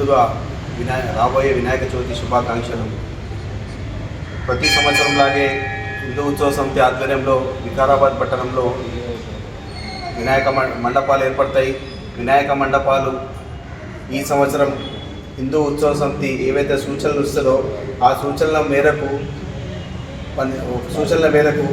ముందుగా వినాయక రాబోయే వినాయక చవితి శుభాకాంక్షలు. ప్రతి సంవత్సరంలాగే హిందూ ఉత్సవ సమితి ఆధ్వర్యంలో వికారాబాద్ పట్టణంలో వినాయక మ- మండపాలు ఏర్పడతాయి. వినాయక మండపాలు ఈ సంవత్సరం హిందూ ఉత్సవ సమితి ఏవైతే సూచనలు ఇస్తుందో ఆ సూచనల మేరకు సూచనల మేరకు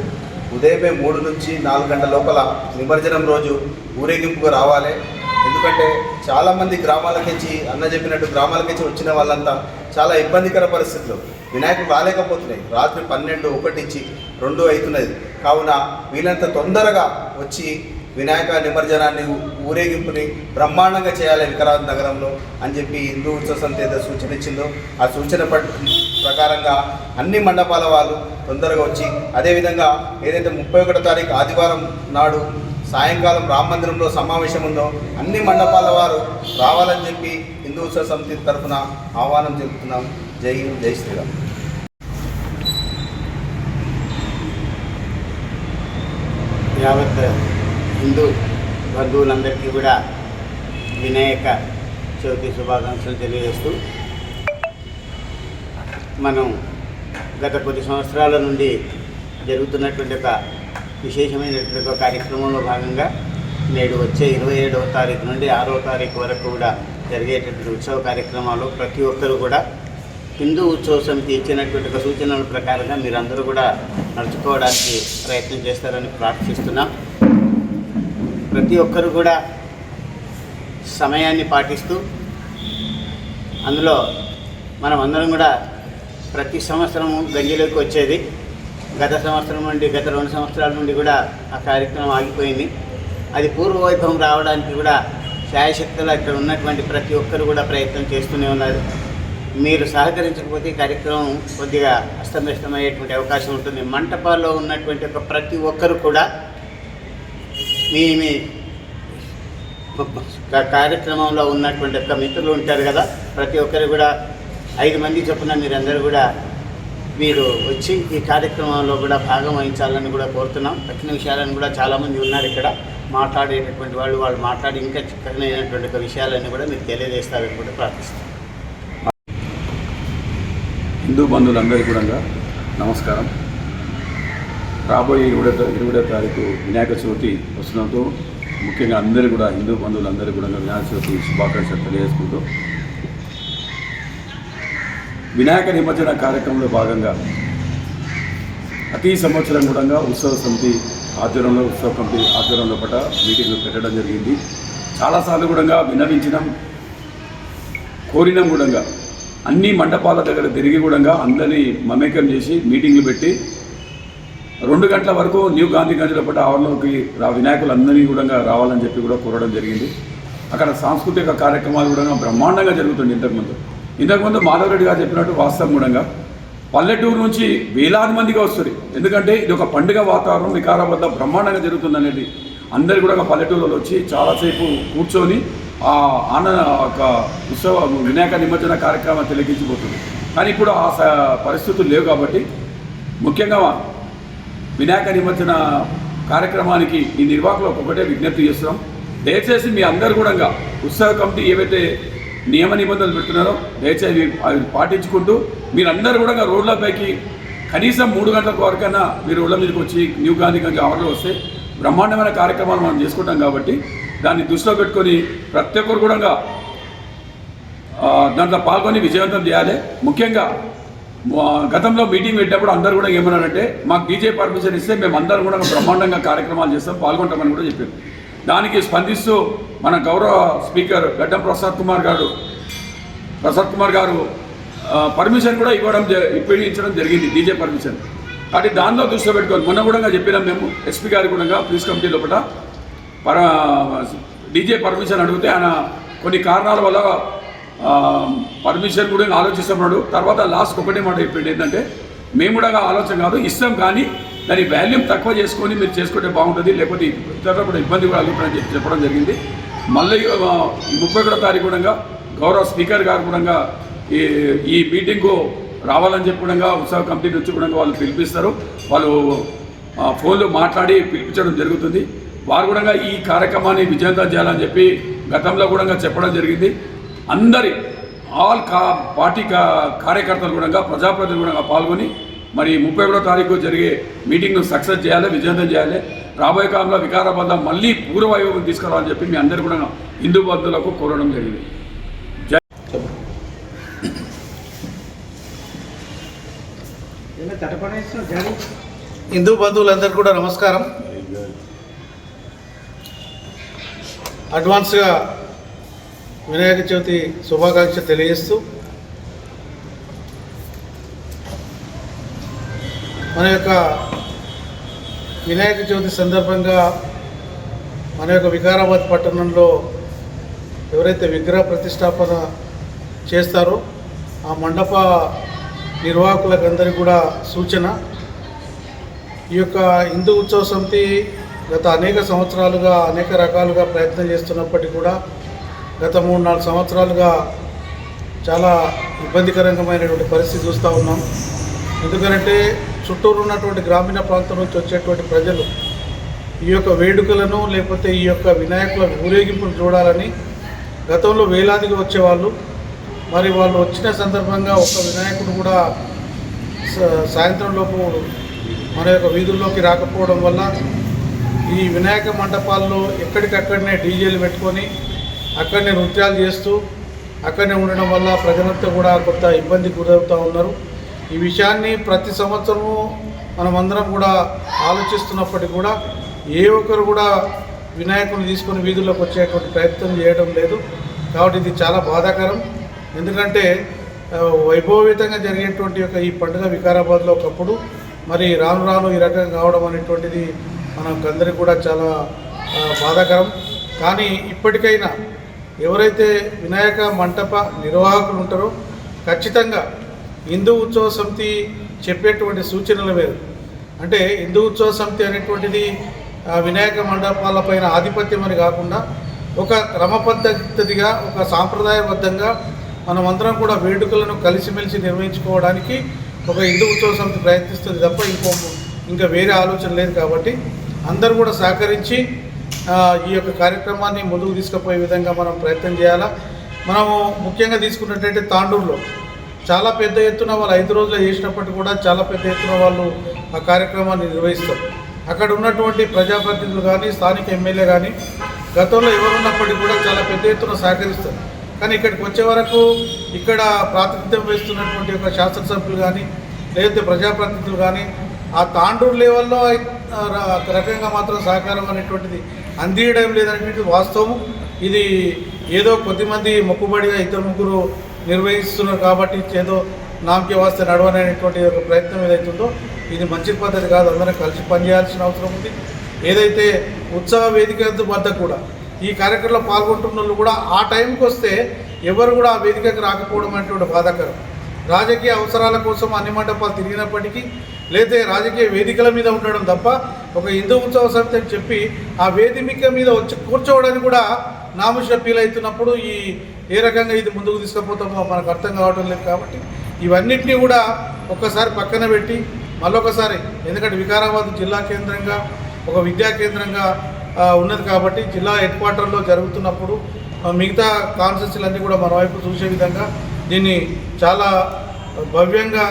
ఉదయమే మూడు నుంచి నాలుగు గంటల లోపల నిమజ్జనం రోజు ఊరేగింపుకు రావాలి. ఎందుకంటే చాలామంది గ్రామాలకించి అన్న చెప్పినట్టు గ్రామాలకించి వచ్చిన వాళ్ళంతా చాలా ఇబ్బందికర పరిస్థితులు. వినాయకుడు రాలేకపోతున్నాయి. రాత్రి పన్నెండు ఒకటించి రెండు అవుతున్నది. కావున వీళ్ళంత తొందరగా వచ్చి వినాయక నిమజ్జనాన్ని ఊరేగింపుని బ్రహ్మాండంగా చేయాలి వికరాజ్ నగరంలో అని చెప్పి హిందూ ఉత్సవ సమితి ఏదో సూచన ఇచ్చిందో ఆ సూచన ప్రకారంగా అన్ని మండపాల వాళ్ళు తొందరగా వచ్చి అదేవిధంగా ఏదైతే ముప్పై ఒకటో తారీఖు ఆదివారం నాడు సాయంకాలం రామ మందిరంలో సమావేశం ఉందో అన్ని మండపాల వారు రావాలని చెప్పి హిందూ ఉత్సవ సమితి తరఫున ఆహ్వానం చెబుతున్నాం. జై హింద్ జై శ్రీరామ్. యావత్ హిందూ బంధువులందరికీ కూడా వినాయక చవితి శుభాకాంక్షలు తెలియజేస్తూ మనం గత కొద్ది సంవత్సరాల నుండి జరుగుతున్నటువంటి ఒక విశేషమైనటువంటి ఒక కార్యక్రమంలో భాగంగా నేడు వచ్చే ఇరవై ఏడవ తారీఖు నుండి ఆరో తారీఖు వరకు కూడా జరిగేటటువంటి ఉత్సవ కార్యక్రమాలు ప్రతి ఒక్కరు కూడా హిందూ ఉత్సవ సమితి ఇచ్చినటువంటి ఒక సూచనల ప్రకారంగా మీరందరూ కూడా నడుచుకోవడానికి ప్రయత్నం చేస్తారని ప్రార్థిస్తున్నాం. ప్రతి ఒక్కరు కూడా సమయాన్ని పాటిస్తూ అందులో మనం అందరం కూడా ప్రతి సంవత్సరము గంజిలోకి వచ్చేది. గత సంవత్సరం నుండి గత రెండు సంవత్సరాల నుండి కూడా ఆ కార్యక్రమం ఆగిపోయింది. అది పూర్వవైభవం రావడానికి కూడా శాయశక్తులు ఇక్కడ ఉన్నటువంటి ప్రతి ఒక్కరు కూడా ప్రయత్నం చేస్తూనే ఉన్నారు. మీరు సహకరించకపోతే కార్యక్రమం కొద్దిగా అస్తవ్యస్తమయ్యేటువంటి అవకాశం ఉంటుంది. మంటపాల్లో ఉన్నటువంటి ఒక ప్రతి ఒక్కరు కూడా మీ మీ కార్యక్రమంలో ఉన్నటువంటి యొక్క మిత్రులు ఉంటారు కదా ప్రతి ఒక్కరు కూడా ఐదు మంది చొప్పున మీరందరూ కూడా మీరు వచ్చి ఈ కార్యక్రమంలో కూడా భాగం వహించాలని కూడా కోరుతున్నాం. తక్కిన విషయాలను కూడా చాలామంది ఉన్నారు ఇక్కడ. మాట్లాడేటటువంటి వాళ్ళు వాళ్ళు మాట్లాడి ఇంకా చిక్కనైనటువంటి విషయాలన్నీ కూడా మీరు తెలియజేస్తారని కూడా ప్రార్థిస్తాం హిందూ బంధువులందరికీ కూడా నమస్కారం. రాబోయే ఇరవై ఇరవై తారీఖు వినాయక చవితి వస్తుండటంతో ముఖ్యంగా అందరూ కూడా హిందూ బంధువులందరూ కూడా వినాయక చవితి శుభాకాంక్షలు తెలియజేసుకుంటూ వినాయక నిమజ్జన కార్యక్రమంలో భాగంగా ప్రతి సంవత్సరం కూడా ఉత్సవ సమితి ఆధ్వర్యంలో ఉత్సవ కమిటీ ఆధ్వర్యంలో పట మీటింగ్లు పెట్టడం జరిగింది. చాలాసార్లు కూడా విన్నవించడం కోరినాం కూడా. అన్ని మండపాల దగ్గర తిరిగి కూడా అందరినీ మమేకం చేసి మీటింగ్లు పెట్టి రెండు గంటల వరకు న్యూ గాంధీ గంజ్లో పట్ల ఆవరణలోకి రా వినాయకులందరినీ కూడా రావాలని చెప్పి కూడా కోరడం జరిగింది. అక్కడ సాంస్కృతిక కార్యక్రమాలు కూడా బ్రహ్మాండంగా జరుగుతుంది ఇంతకుముందు. ఇంతకుముందు మాధవరెడ్డి గారు చెప్పినట్టు వాస్తవం పల్లెటూరు నుంచి వేలాది మందిగా వస్తుంది. ఎందుకంటే ఇది ఒక పండుగ వాతావరణం వికారాబాద్ బ్రహ్మాండంగా జరుగుతుంది అనేది అందరు కూడా పల్లెటూరులో వచ్చి చాలాసేపు కూర్చొని ఆ ఆనంద ఒక ఉత్సవ వినాయక నిమజ్జన కార్యక్రమం తిలకించిపోతుంది కానీ ఇప్పుడు ఆ స- పరిస్థితులు లేవు కాబట్టి ముఖ్యంగా వినాయక నిమజ్జన కార్యక్రమానికి ఈ నిర్వాహకులకు ఒకటే విజ్ఞప్తి చేస్తున్నాం. దయచేసి మీ అందరు కూడా ఉత్సవ కమిటీ ఏవైతే నియమ నిబంధనలు పెడుతున్నారో దయచేసి అవి పాటించుకుంటూ మీరందరూ కూడా రోడ్లపైకి కనీసం మూడు గంటల వరకైనా మీరు రోడ్ల మీదకి వచ్చి న్యూ గాంధీ గంజ ఆవర్లో వస్తే బ్రహ్మాండమైన కార్యక్రమాలు మనం చేసుకుంటాం కాబట్టి దాన్ని దృష్టిలో పెట్టుకొని ప్రతి ఒక్కరు కూడా దాంట్లో పాల్గొని విజయవంతం చేయాలి. ముఖ్యంగా గతంలో మీటింగ్ పెట్టినప్పుడు అందరూ కూడా ఏమన్నారంటే మాకు డీజే పర్మిషన్ ఇస్తే మేము అందరం కూడా బ్రహ్మాండంగా కార్యక్రమాలు చేస్తాం పాల్గొంటామని కూడా చెప్పారు. దానికి స్పందిస్తూ మన గౌరవ స్పీకర్ గడ్డం ప్రసాద్ కుమార్ గారు ప్రసాద్ కుమార్ గారు పర్మిషన్ కూడా ఇవ్వడం జ- ఇప్పించడం జరిగింది డీజే పర్మిషన్. కాబట్టి దానిలో దృష్టిలో పెట్టుకోవాలి మొన్న కూడా చెప్పినాం మేము ఎస్పీ గారి కూడా పోలీస్ కమిటీ లోపల పర డీజే పర్మిషన్ అడిగితే ఆయన కొన్ని కారణాల వల్ల పర్మిషన్ కూడా ఆలోచిస్తున్నాడు. తర్వాత లాస్ట్ ఒకటే మాట చెప్పింది ఏంటంటే మేము కూడా ఆలోచన కాదు ఇస్తాం కానీ దాని వాల్యూమ్ తక్కువ చేసుకొని మీరు చేసుకుంటే బాగుంటుంది లేకపోతే ఇతరులు కూడా ఇబ్బంది కూడా కలుగుతుందని చెప్పి చెప్పడం జరిగింది. మళ్ళీ ముప్పై ఒకటో తారీఖు కూడా గౌరవ స్పీకర్ గారు కూడా ఈ ఈ మీటింగ్కు రావాలని చెప్పి కూడా ఉత్సవ కమిటీ నుంచి కూడా వాళ్ళు పిలిపిస్తారు. వాళ్ళు ఫోన్లో మాట్లాడి పిలిపించడం జరుగుతుంది. వారు కూడా ఈ కార్యక్రమాన్ని విజయవంతం చేయాలని చెప్పి గతంలో కూడా చెప్పడం జరిగింది. అందరి ఆల్ కా పార్టీ కా కార్యకర్తలు కూడా ప్రజాప్రతినిధులు కూడా పాల్గొని మరి ముప్పై ఒకటో తారీఖు జరిగే మీటింగ్ను సక్సెస్ చేయాలి విజయవంతం చేయాలి. రాబోయే కాలంలో వికారాబాద్ మళ్ళీ పూర్వవైభవం తీసుకురావాలని చెప్పి మీ అందరు కూడా హిందూ బంధువులకు కోరడం జరిగింది. హిందూ బంధువులందరికీ కూడా నమస్కారం. అడ్వాన్స్గా వినాయక చవితి శుభాకాంక్ష తెలియజేస్తూ మన యొక్క వినాయక చవితి సందర్భంగా మన యొక్క వికారాబాద్ పట్టణంలో ఎవరైతే విగ్రహ ప్రతిష్టాపన చేస్తారో ఆ మండప నిర్వాహకులకందరికీ కూడా సూచన. ఈ యొక్క హిందూ ఉత్సవ సమితి గత అనేక సంవత్సరాలుగా అనేక రకాలుగా ప్రయత్నం చేస్తున్నప్పటికీ కూడా గత మూడు నాలుగు సంవత్సరాలుగా చాలా ఇబ్బందికరంగమైనటువంటి పరిస్థితి చూస్తూ ఉన్నాం. ఎందుకంటే చుట్టూరు ఉన్నటువంటి గ్రామీణ ప్రాంతం నుంచి వచ్చేటువంటి ప్రజలు ఈ యొక్క వేడుకలను లేకపోతే ఈ యొక్క వినాయకుల ఊరేగింపును చూడాలని గతంలో వేలాదిగా వచ్చేవాళ్ళు. మరి వాళ్ళు వచ్చిన సందర్భంగా ఒక వినాయకుడు కూడా స- సాయంత్రం లోపు మన యొక్క వీధుల్లోకి రాకపోవడం వల్ల ఈ వినాయక మండపాల్లో ఎక్కడికక్కడనే డీజేలు పెట్టుకొని అక్కడనే నృత్యాలు చేస్తూ అక్కడనే ఉండడం వల్ల ప్రజలంతా కూడా కొంత ఇబ్బంది గురవుతూ ఉన్నారు. ఈ విషయాన్ని ప్రతి సంవత్సరము మనమందరం కూడా ఆలోచిస్తున్నప్పటికీ కూడా ఏ ఒక్కరు కూడా వినాయకుని తీసుకొని వీధుల్లోకి వచ్చేటువంటి ప్రయత్నం చేయడం లేదు. కాబట్టి ఇది చాలా బాధాకరం. ఎందుకంటే వైభవీతంగా జరిగేటువంటి యొక్క ఈ పండుగ వికారాబాద్లో ఒకప్పుడు మరి రాను రాను ఈ రకంగా కావడం అనేటువంటిది మనకందరికి కూడా చాలా బాధాకరం. కానీ ఇప్పటికైనా ఎవరైతే వినాయక మంటప నిర్వాహకులు ఉంటారో ఖచ్చితంగా హిందూ ఉత్సవ సమితి చెప్పేటువంటి సూచనల మేరకు అంటే హిందూ ఉత్సవ సమితి అనేటువంటిది వినాయక వినాయక మండపాలపైన ఆధిపత్యం అని కాకుండా ఒక క్రమ పద్ధతిగా ఒక సాంప్రదాయబద్ధంగా మనమందరం కూడా వేడుకలను కలిసిమెలిసి నిర్వహించుకోవడానికి ఒక హిందూ ఉత్సవ సమితి ప్రయత్నిస్తుంది తప్ప ఇంకో ఇంకా వేరే ఆలోచన లేదు కాబట్టి అందరూ కూడా సహకరించి ఈ యొక్క కార్యక్రమాన్ని ముందుకు తీసుకుపోయే విధంగా మనం ప్రయత్నం చేయాలా? మనము ముఖ్యంగా తీసుకున్నట్టయితే తాండూరులో చాలా పెద్ద ఎత్తున వాళ్ళు ఐదు రోజులు చేసినప్పటికీ కూడా చాలా పెద్ద ఎత్తున వాళ్ళు ఆ కార్యక్రమాన్ని నిర్వహిస్తారు. అక్కడ ఉన్నటువంటి ప్రజాప్రతినిధులు కానీ స్థానిక ఎమ్మెల్యే కానీ గతంలో ఎవరున్నప్పటికీ కూడా చాలా పెద్ద ఎత్తున సహకరిస్తారు. కానీ ఇక్కడికి వచ్చే వరకు ఇక్కడ ప్రాతినిధ్యం వహిస్తున్నటువంటి ఒక శాసనసభ్యులు కానీ లేకపోతే ప్రజాప్రతినిధులు కానీ ఆ తాండూరు లెవెల్లో రకంగా మాత్రం సహకారం అనేటువంటిది అందియడం లేదనేటువంటిది వాస్తవం ఇది ఏదో కొద్దిమంది మొక్కుబడిగా ఇద్దరు ముగ్గురు నిర్వహిస్తున్నారు కాబట్టి ఏదో నామకే వాస్తే నడవనేటువంటి ఒక ప్రయత్నం ఏదైతుందో ఇది మంచి పద్ధతి కాదు. అందరం కలిసి పనిచేయాల్సిన అవసరం ఉంది. ఏదైతే ఉత్సవ వేదిక వద్ద కూడా ఈ కార్యక్రమంలో పాల్గొంటున్న వాళ్ళు కూడా ఆ టైంకి వస్తే ఎవరు కూడా ఆ వేదికకు రాకపోవడం అనేటువంటి బాధాకరం. రాజకీయ అవసరాల కోసం అన్ని మండపాలు తిరిగినప్పటికీ లేదా రాజకీయ వేదికల మీద ఉండడం తప్ప ఒక హిందూ ఉత్సవ సమితి అని చెప్పి ఆ వేదిక మీద వచ్చి కూర్చోవడానికి కూడా నామూష ఫీల్ అవుతున్నప్పుడు ఈ ఏ రకంగా ఇది ముందుకు తీసుకుపోతామో మనకు అర్థం కావటం లేదు కాబట్టి ఇవన్నింటినీ కూడా ఒక్కసారి పక్కన పెట్టి మళ్ళొకసారి ఎందుకంటే వికారాబాద్ జిల్లా కేంద్రంగా ఒక విద్యా కేంద్రంగా ఉన్నది కాబట్టి జిల్లా హెడ్ క్వార్టర్లో జరుగుతున్నప్పుడు మిగతా కాన్స్టిట్యూన్సీలన్నీ కూడా మన వైపు చూసే విధంగా దీన్ని చాలా భవ్యంగా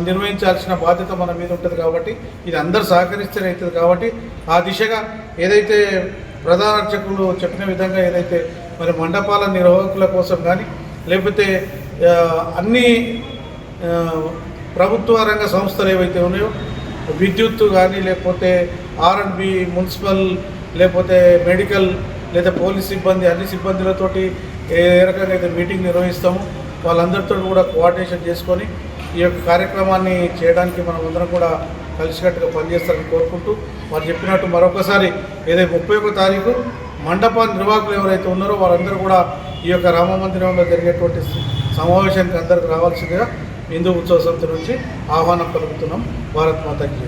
నిర్వహించాల్సిన బాధ్యత మన మీద ఉంటుంది కాబట్టి ఇది అందరు సహకరిస్తేనే అవుతుంది కాబట్టి ఆ దిశగా ఏదైతే ప్రధాన అర్చకులు చెప్పిన విధంగా ఏదైతే మరి మండపాల నిర్వాహకుల కోసం కానీ లేకపోతే అన్ని ప్రభుత్వ రంగ సంస్థలు ఏవైతే ఉన్నాయో విద్యుత్ కానీ లేకపోతే ఆర్ మున్సిపల్ లేకపోతే మెడికల్ లేదా పోలీస్ సిబ్బంది అన్ని సిబ్బందులతోటి ఏ రకంగా అయితే మీటింగ్ నిర్వహిస్తామో వాళ్ళందరితో కూడా కోఆర్డినేషన్ చేసుకొని ఈ యొక్క కార్యక్రమాన్ని చేయడానికి మనం అందరం కూడా కలిసికట్టుగా పనిచేస్తారని కోరుకుంటూ వారు చెప్పినట్టు మరొకసారి ఏదైతే ముప్పై ఒక తారీఖు మండప నిర్వాహకులు ఎవరైతే ఉన్నారో వారందరూ కూడా ఈ యొక్క రామ మందిరంలో జరిగేటువంటి సమావేశానికి అందరికి రావాల్సిందిగా హిందూ ఉత్సవ సమితి నుంచి ఆహ్వానం కలుగుతున్నాం భారత్ మాతాకి